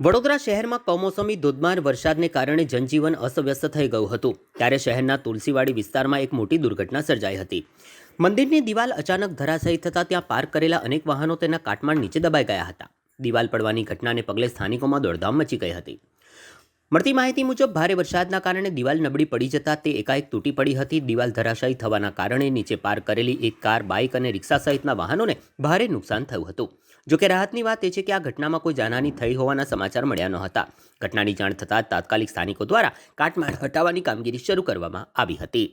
વડોદરા શહેરમાં કમોસમી ધોધમાર વરસાદને કારણે જનજીવન અસ્તવ્યસ્ત થઈ ગયું હતું, ત્યારે શહેરના તુલસીવાડી વિસ્તારમાં એક મોટી દુર્ઘટના સર્જાઈ હતી. મંદિરની દિવાલ અચાનક ધરાશયી થતાં ત્યાં પાર્ક કરેલા અનેક વાહનો તેના કાટમાળ નીચે દબાઈ ગયા હતા. દિવાલ પડવાની ઘટનાને પગલે સ્થાનિકોમાં દોડધામ મચી ગઈ હતી. મળતી માહિતી મુજબ, ભારે વરસાદના કારણે દિવાલ નબળી પડી જતાં તે એકાએક તૂટી પડી હતી. દિવાલ ધરાશાયી થવાના કારણે નીચે પાર કરેલી એક કાર, બાઇક અને રિક્ષા સહિતના વાહનોને ભારે નુકસાન થયું હતું. જોકે રાહતની વાત એ છે કે આ ઘટનામાં કોઈ જાનહાની થઈ હોવાના સમાચાર મળ્યા ન હતા. ઘટનાની જાણ થતાં તાત્કાલિક સ્થાનિકો દ્વારા કાટમાળ હટાવવાની કામગીરી શરૂ કરવામાં આવી હતી.